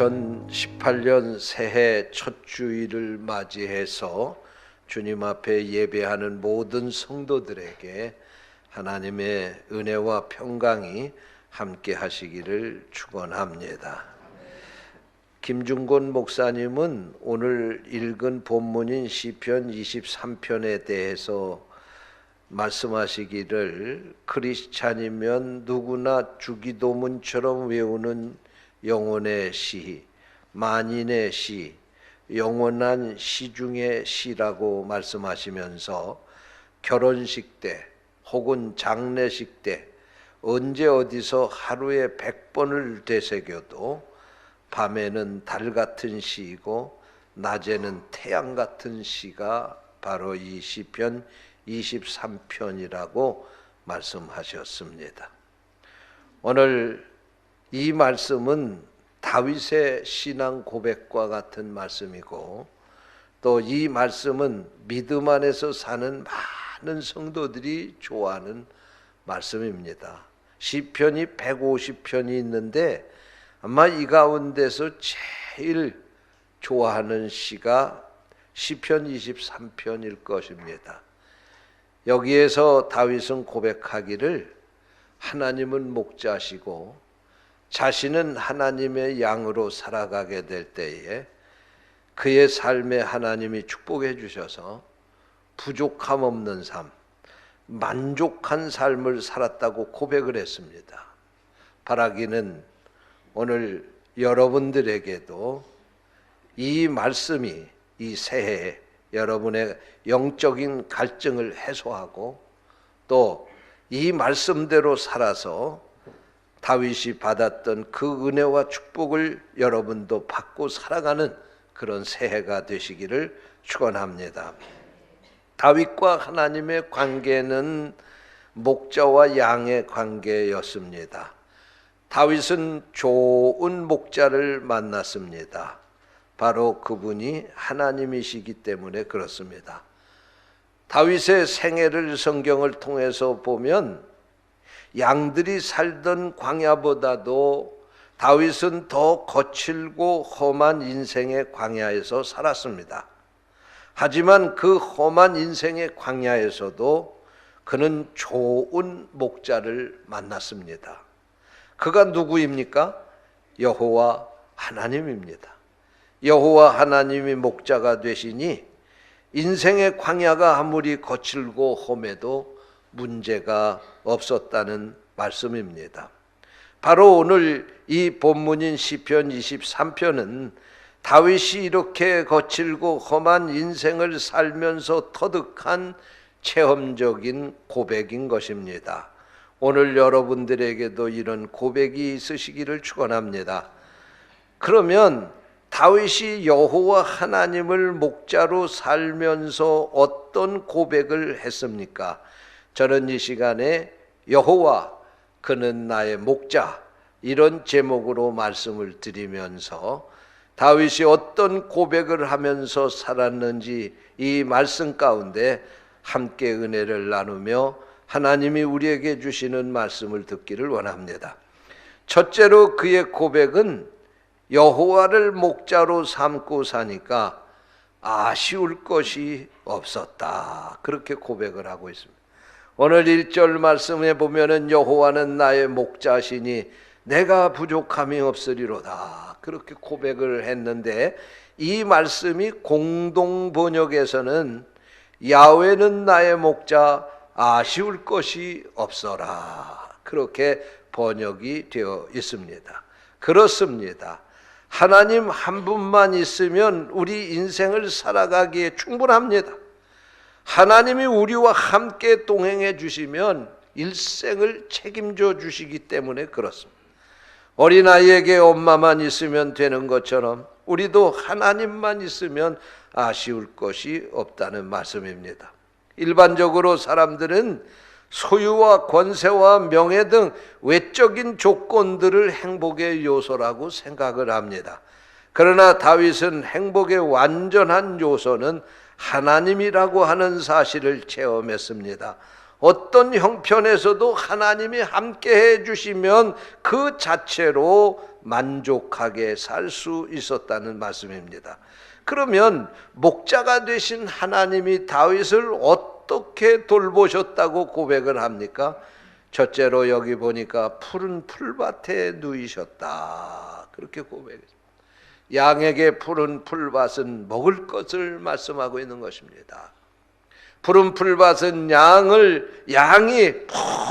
2018년 새해 첫 주일을 맞이해서 주님 앞에 예배하는 모든 성도들에게 하나님의 은혜와 평강이 함께 하시기를 축원합니다. 김중곤 목사님은 오늘 읽은 본문인 시편 23편에 대해서 말씀하시기를 크리스찬이면 누구나 주기도문처럼 외우는 영혼의 시, 만인의 시, 영원한 시 중의 시라고 말씀하시면서 결혼식 때 혹은 장례식 때 언제 어디서 하루에 백 번을 되새겨도 밤에는 달 같은 시이고 낮에는 태양 같은 시가 바로 이 시편 23편이라고 말씀하셨습니다. 오늘 이 말씀은 다윗의 신앙 고백과 같은 말씀이고 또 이 말씀은 믿음 안에서 사는 많은 성도들이 좋아하는 말씀입니다. 시편이 150편이 있는데 아마 이 가운데서 제일 좋아하는 시가 시편 23편일 것입니다. 여기에서 다윗은 고백하기를 하나님은 목자시고 자신은 하나님의 양으로 살아가게 될 때에 그의 삶에 하나님이 축복해 주셔서 부족함 없는 삶, 만족한 삶을 살았다고 고백을 했습니다. 바라기는 오늘 여러분들에게도 이 말씀이 이 새해에 여러분의 영적인 갈증을 해소하고 또 이 말씀대로 살아서 다윗이 받았던 그 은혜와 축복을 여러분도 받고 살아가는 그런 새해가 되시기를 축원합니다. 다윗과 하나님의 관계는 목자와 양의 관계였습니다. 다윗은 좋은 목자를 만났습니다. 바로 그분이 하나님이시기 때문에 그렇습니다. 다윗의 생애를 성경을 통해서 보면 양들이 살던 광야보다도 다윗은 더 거칠고 험한 인생의 광야에서 살았습니다. 하지만 그 험한 인생의 광야에서도 그는 좋은 목자를 만났습니다. 그가 누구입니까? 여호와 하나님입니다. 여호와 하나님이 목자가 되시니 인생의 광야가 아무리 거칠고 험해도 문제가 없었다는 말씀입니다. 바로 오늘 이 본문인 시편 23편은 다윗이 이렇게 거칠고 험한 인생을 살면서 터득한 체험적인 고백인 것입니다. 오늘 여러분들에게도 이런 고백이 있으시기를 축원합니다. 그러면 다윗이 여호와 하나님을 목자로 살면서 어떤 고백을 했습니까? 저는 이 시간에 여호와 그는 나의 목자 이런 제목으로 말씀을 드리면서 다윗이 어떤 고백을 하면서 살았는지 이 말씀 가운데 함께 은혜를 나누며 하나님이 우리에게 주시는 말씀을 듣기를 원합니다. 첫째로 그의 고백은 여호와를 목자로 삼고 사니까 아쉬울 것이 없었다. 그렇게 고백을 하고 있습니다. 오늘 1절 말씀에 보면은 여호와는 나의 목자시니 내가 부족함이 없으리로다. 그렇게 고백을 했는데 이 말씀이 공동 번역에서는 야훼는 나의 목자 아쉬울 것이 없어라. 그렇게 번역이 되어 있습니다. 그렇습니다. 하나님 한 분만 있으면 우리 인생을 살아가기에 충분합니다. 하나님이 우리와 함께 동행해 주시면 일생을 책임져 주시기 때문에 그렇습니다. 어린아이에게 엄마만 있으면 되는 것처럼 우리도 하나님만 있으면 아쉬울 것이 없다는 말씀입니다. 일반적으로 사람들은 소유와 권세와 명예 등 외적인 조건들을 행복의 요소라고 생각을 합니다. 그러나 다윗은 행복의 완전한 요소는 하나님이라고 하는 사실을 체험했습니다. 어떤 형편에서도 하나님이 함께 해 주시면 그 자체로 만족하게 살 수 있었다는 말씀입니다. 그러면 목자가 되신 하나님이 다윗을 어떻게 돌보셨다고 고백을 합니까? 첫째로 여기 보니까 푸른 풀밭에 누이셨다. 그렇게 고백했습니다. 양에게 푸른 풀밭은 먹을 것을 말씀하고 있는 것입니다. 푸른 풀밭은 양을 양이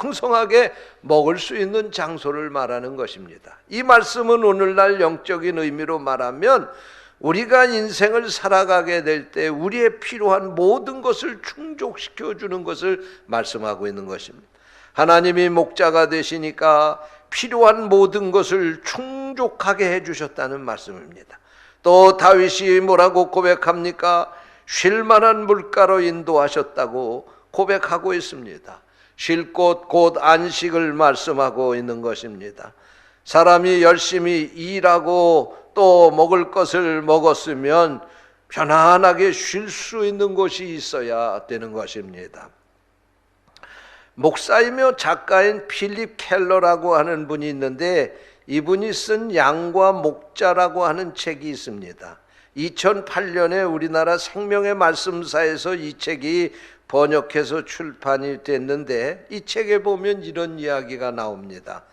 풍성하게 먹을 수 있는 장소를 말하는 것입니다. 이 말씀은 오늘날 영적인 의미로 말하면 우리가 인생을 살아가게 될 때 우리의 필요한 모든 것을 충족시켜 주는 것을 말씀하고 있는 것입니다. 하나님이 목자가 되시니까 필요한 모든 것을 충족하게 해 주셨다는 말씀입니다. 또 다윗이 뭐라고 고백합니까? 쉴 만한 물가로 인도하셨다고 고백하고 있습니다. 쉴 곳 곧 안식을 말씀하고 있는 것입니다. 사람이 열심히 일하고 또 먹을 것을 먹었으면 편안하게 쉴 수 있는 곳이 있어야 되는 것입니다. 목사이며 작가인 필립 켈러라고 하는 분이 있는데 이분이 쓴 양과 목자라고 하는 책이 있습니다. 2008년에 우리나라 생명의 말씀사에서 이 책이 번역해서 출판이 됐는데 이 책에 보면 이런 이야기가 나옵니다.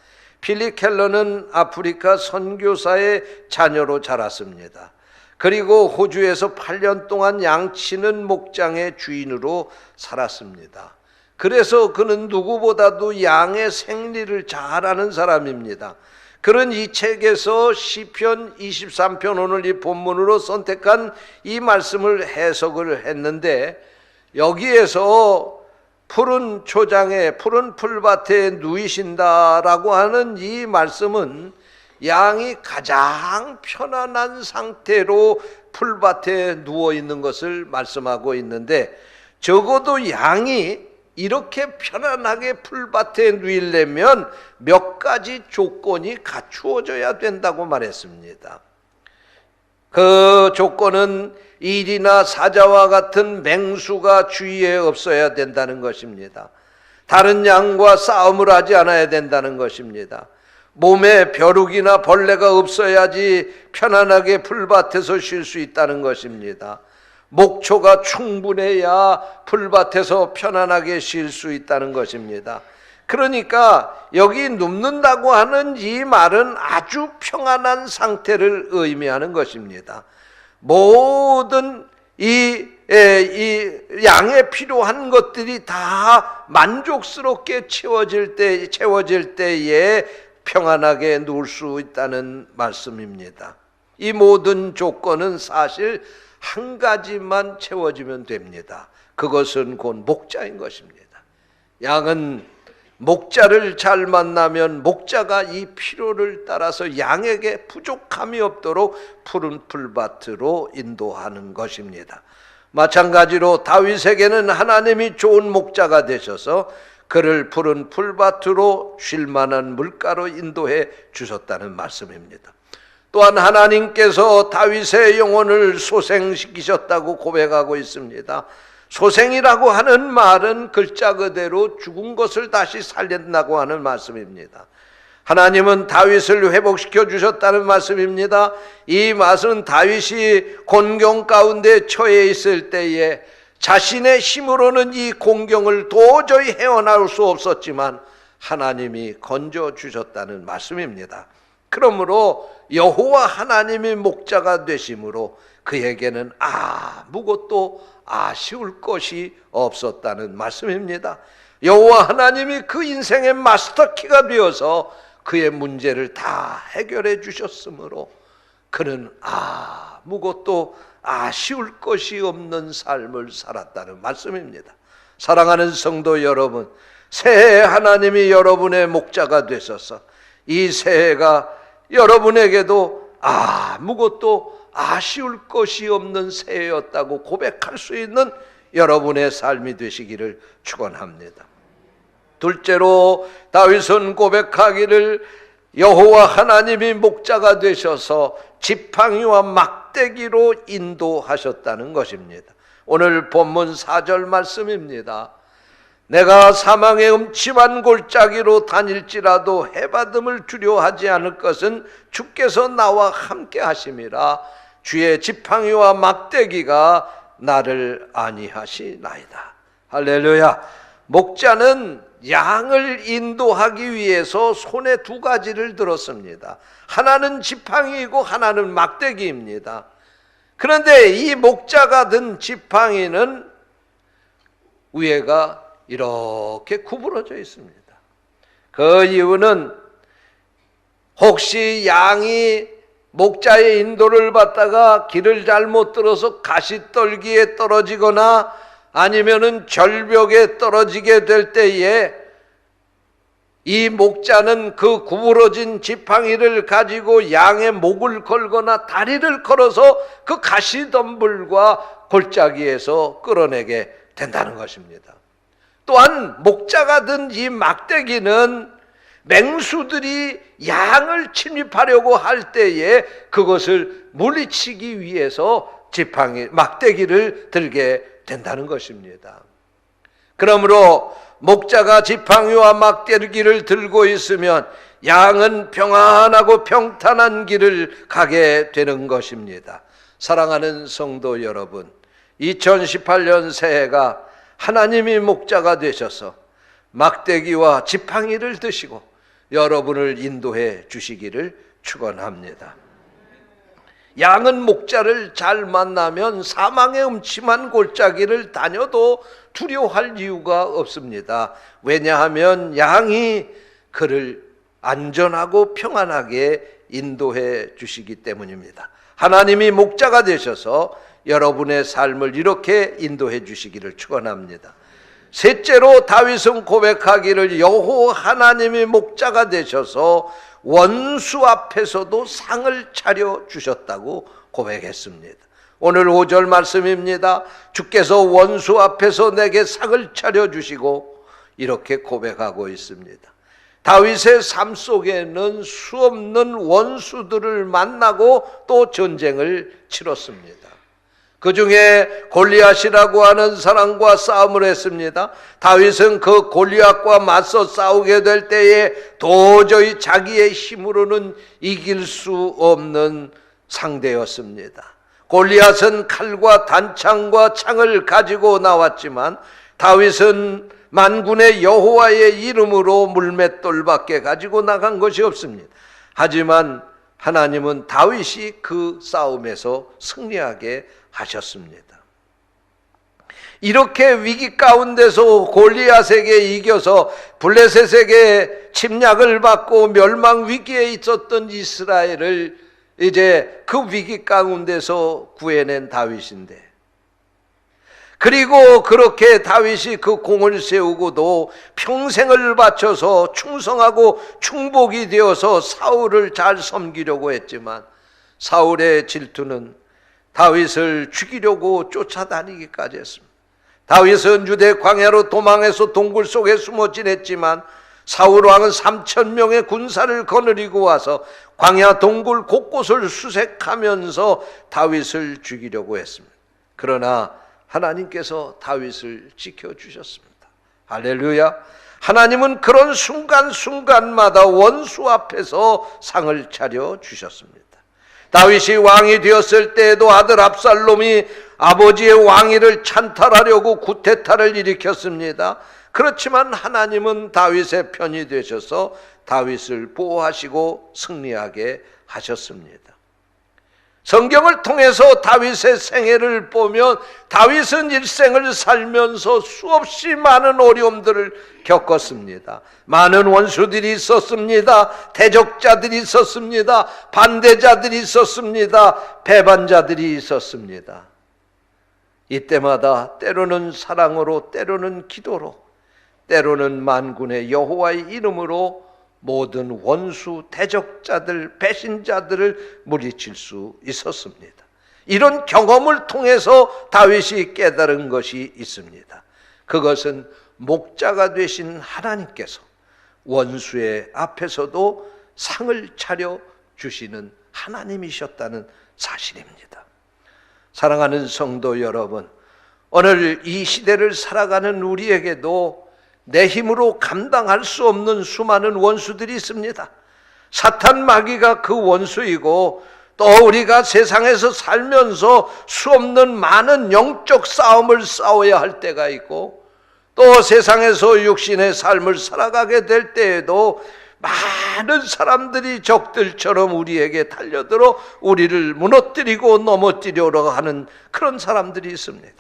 필리 켈러는 아프리카 선교사의 자녀로 자랐습니다. 그리고 호주에서 8년 동안 양치는 목장의 주인으로 살았습니다. 그래서 그는 누구보다도 양의 생리를 잘 아는 사람입니다. 그런 이 책에서 시편 23편 오늘 이 본문으로 선택한 이 말씀을 해석을 했는데 여기에서 푸른 초장에 푸른 풀밭에 누이신다라고 하는 이 말씀은 양이 가장 편안한 상태로 풀밭에 누워 있는 것을 말씀하고 있는데 적어도 양이 이렇게 편안하게 풀밭에 누이려면 몇 가지 조건이 갖추어져야 된다고 말했습니다. 그 조건은 일이나 사자와 같은 맹수가 주위에 없어야 된다는 것입니다. 다른 양과 싸움을 하지 않아야 된다는 것입니다. 몸에 벼룩이나 벌레가 없어야지 편안하게 풀밭에서 쉴 수 있다는 것입니다. 목초가 충분해야 풀밭에서 편안하게 쉴 수 있다는 것입니다. 그러니까 여기 눕는다고 하는 이 말은 아주 평안한 상태를 의미하는 것입니다. 모든 이, 이 양에 필요한 것들이 다 만족스럽게 채워질 때, 채워질 때에 평안하게 누울 수 있다는 말씀입니다. 이 모든 조건은 사실 한 가지만 채워지면 됩니다. 그것은 곧 목자인 것입니다. 양은 목자를 잘 만나면 목자가 이 필요를 따라서 양에게 부족함이 없도록 푸른 풀밭으로 인도하는 것입니다. 마찬가지로 다윗에게는 하나님이 좋은 목자가 되셔서 그를 푸른 풀밭으로 쉴 만한 물가로 인도해 주셨다는 말씀입니다. 또한 하나님께서 다윗의 영혼을 소생시키셨다고 고백하고 있습니다. 소생이라고 하는 말은 글자 그대로 죽은 것을 다시 살린다고 하는 말씀입니다. 하나님은 다윗을 회복시켜 주셨다는 말씀입니다. 이 말은 다윗이 곤경 가운데 처해 있을 때에 자신의 힘으로는 이 공경을 도저히 헤어나올 수 없었지만 하나님이 건져 주셨다는 말씀입니다. 그러므로 여호와 하나님이 목자가 되심으로 그에게는 아무것도 아쉬울 것이 없었다는 말씀입니다. 여호와 하나님이 그 인생의 마스터키가 되어서 그의 문제를 다 해결해 주셨으므로 그는 아무것도 아쉬울 것이 없는 삶을 살았다는 말씀입니다. 사랑하는 성도 여러분, 새해 하나님이 여러분의 목자가 되셔서 이 새해가 여러분에게도 아무것도 아쉬울 것이 없는 새해였다고 고백할 수 있는 여러분의 삶이 되시기를 축원합니다. 둘째로 다윗은 고백하기를 여호와 하나님이 목자가 되셔서 지팡이와 막대기로 인도하셨다는 것입니다. 오늘 본문 4절 말씀입니다. 내가 사망의 음침한 골짜기로 다닐지라도 해받음을 주려 하지 않을 것은 주께서 나와 함께 하심이라 주의 지팡이와 막대기가 나를 아니하시나이다. 할렐루야. 목자는 양을 인도하기 위해서 손에 두 가지를 들었습니다. 하나는 지팡이이고 하나는 막대기입니다. 그런데 이 목자가 든 지팡이는 위에가 이렇게 구부러져 있습니다. 그 이유는 혹시 양이 목자의 인도를 받다가 길을 잘못 들어서 가시떨기에 떨어지거나 아니면은 절벽에 떨어지게 될 때에 이 목자는 그 구부러진 지팡이를 가지고 양의 목을 걸거나 다리를 걸어서 그 가시덤불과 골짜기에서 끌어내게 된다는 것입니다. 또한 목자가 든 이 막대기는 맹수들이 양을 침입하려고 할 때에 그것을 물리치기 위해서 지팡이 막대기를 들게 된다는 것입니다. 그러므로 목자가 지팡이와 막대기를 들고 있으면 양은 평안하고 평탄한 길을 가게 되는 것입니다. 사랑하는 성도 여러분, 2018년 새해가 하나님이 목자가 되셔서 막대기와 지팡이를 드시고 여러분을 인도해 주시기를 축원합니다. 양은 목자를 잘 만나면 사망의 음침한 골짜기를 다녀도 두려워할 이유가 없습니다. 왜냐하면 양이 그를 안전하고 평안하게 인도해 주시기 때문입니다. 하나님이 목자가 되셔서 여러분의 삶을 이렇게 인도해 주시기를 축원합니다. 셋째로 다윗은 고백하기를 여호 하나님이 목자가 되셔서 원수 앞에서도 상을 차려 주셨다고 고백했습니다. 오늘 5절 말씀입니다. 주께서 원수 앞에서 내게 상을 차려 주시고 이렇게 고백하고 있습니다. 다윗의 삶 속에는 수없는 원수들을 만나고 또 전쟁을 치렀습니다. 그 중에 골리앗이라고 하는 사람과 싸움을 했습니다. 다윗은 그 골리앗과 맞서 싸우게 될 때에 도저히 자기의 힘으로는 이길 수 없는 상대였습니다. 골리앗은 칼과 단창과 창을 가지고 나왔지만 다윗은 만군의 여호와의 이름으로 물맷돌밖에 가지고 나간 것이 없습니다. 하지만 하나님은 다윗이 그 싸움에서 승리하게 하셨습니다. 이렇게 위기 가운데서 골리앗에게 이겨서 블레셋에게 침략을 받고 멸망 위기에 있었던 이스라엘을 이제 그 위기 가운데서 구해낸 다윗인데 그리고 그렇게 다윗이 그 공을 세우고도 평생을 바쳐서 충성하고 충복이 되어서 사울을 잘 섬기려고 했지만 사울의 질투는 다윗을 죽이려고 쫓아다니기까지 했습니다. 다윗은 유대 광야로 도망해서 동굴 속에 숨어 지냈지만 사울 왕은 3천 명의 군사를 거느리고 와서 광야 동굴 곳곳을 수색하면서 다윗을 죽이려고 했습니다. 그러나 하나님께서 다윗을 지켜 주셨습니다. 할렐루야. 하나님은 그런 순간순간마다 원수 앞에서 상을 차려 주셨습니다. 다윗이 왕이 되었을 때에도 아들 압살롬이 아버지의 왕위를 찬탈하려고 구테타를 일으켰습니다. 그렇지만 하나님은 다윗의 편이 되셔서 다윗을 보호하시고 승리하게 하셨습니다. 성경을 통해서 다윗의 생애를 보면 다윗은 일생을 살면서 수없이 많은 어려움들을 겪었습니다. 많은 원수들이 있었습니다. 대적자들이 있었습니다. 반대자들이 있었습니다. 배반자들이 있었습니다. 이때마다 때로는 사랑으로 때로는 기도로 때로는 만군의 여호와의 이름으로 모든 원수, 대적자들, 배신자들을 물리칠 수 있었습니다. 이런 경험을 통해서 다윗이 깨달은 것이 있습니다. 그것은 목자가 되신 하나님께서 원수의 앞에서도 상을 차려 주시는 하나님이셨다는 사실입니다. 사랑하는 성도 여러분, 오늘 이 시대를 살아가는 우리에게도 내 힘으로 감당할 수 없는 수많은 원수들이 있습니다. 사탄 마귀가 그 원수이고 또 우리가 세상에서 살면서 수 없는 많은 영적 싸움을 싸워야 할 때가 있고 또 세상에서 육신의 삶을 살아가게 될 때에도 많은 사람들이 적들처럼 우리에게 달려들어 우리를 무너뜨리고 넘어뜨리려고 하는 그런 사람들이 있습니다.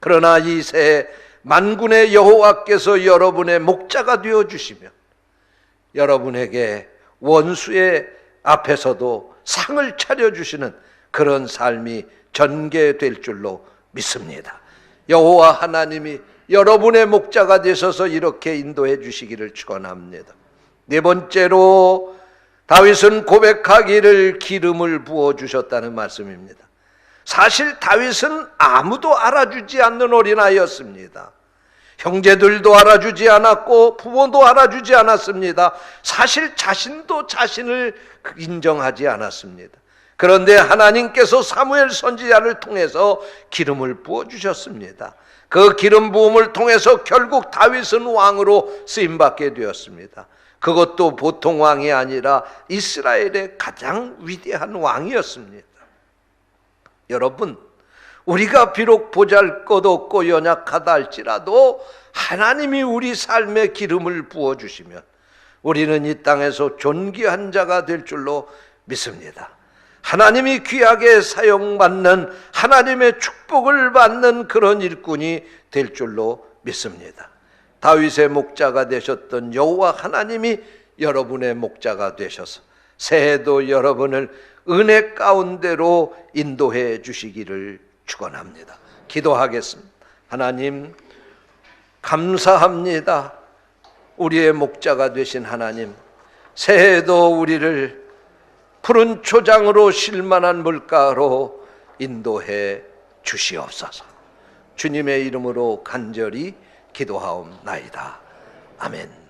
그러나 이새 만군의 여호와께서 여러분의 목자가 되어 주시며 여러분에게 원수의 앞에서도 상을 차려 주시는 그런 삶이 전개될 줄로 믿습니다. 여호와 하나님이 여러분의 목자가 되셔서 이렇게 인도해 주시기를 축원합니다. 네 번째로 다윗은 고백하기를 기름을 부어 주셨다는 말씀입니다. 사실 다윗은 아무도 알아주지 않는 어린아이였습니다. 형제들도 알아주지 않았고 부모도 알아주지 않았습니다. 사실 자신도 자신을 인정하지 않았습니다. 그런데 하나님께서 사무엘 선지자를 통해서 기름을 부어 주셨습니다. 그 기름 부음을 통해서 결국 다윗은 왕으로 쓰임 받게 되었습니다. 그것도 보통 왕이 아니라 이스라엘의 가장 위대한 왕이었습니다. 여러분, 우리가 비록 보잘 것 없고 연약하다 할지라도 하나님이 우리 삶에 기름을 부어 주시면 우리는 이 땅에서 존귀한 자가 될 줄로 믿습니다. 하나님이 귀하게 사용받는 하나님의 축복을 받는 그런 일꾼이 될 줄로 믿습니다. 다윗의 목자가 되셨던 여호와 하나님이 여러분의 목자가 되셔서 새해도 여러분을 은혜 가운데로 인도해 주시기를 축원합니다. 기도하겠습니다. 하나님 감사합니다. 우리의 목자가 되신 하나님 새해도 우리를 푸른 초장으로 실만한 물가로 인도해 주시옵소서. 주님의 이름으로 간절히 기도하옵나이다. 아멘.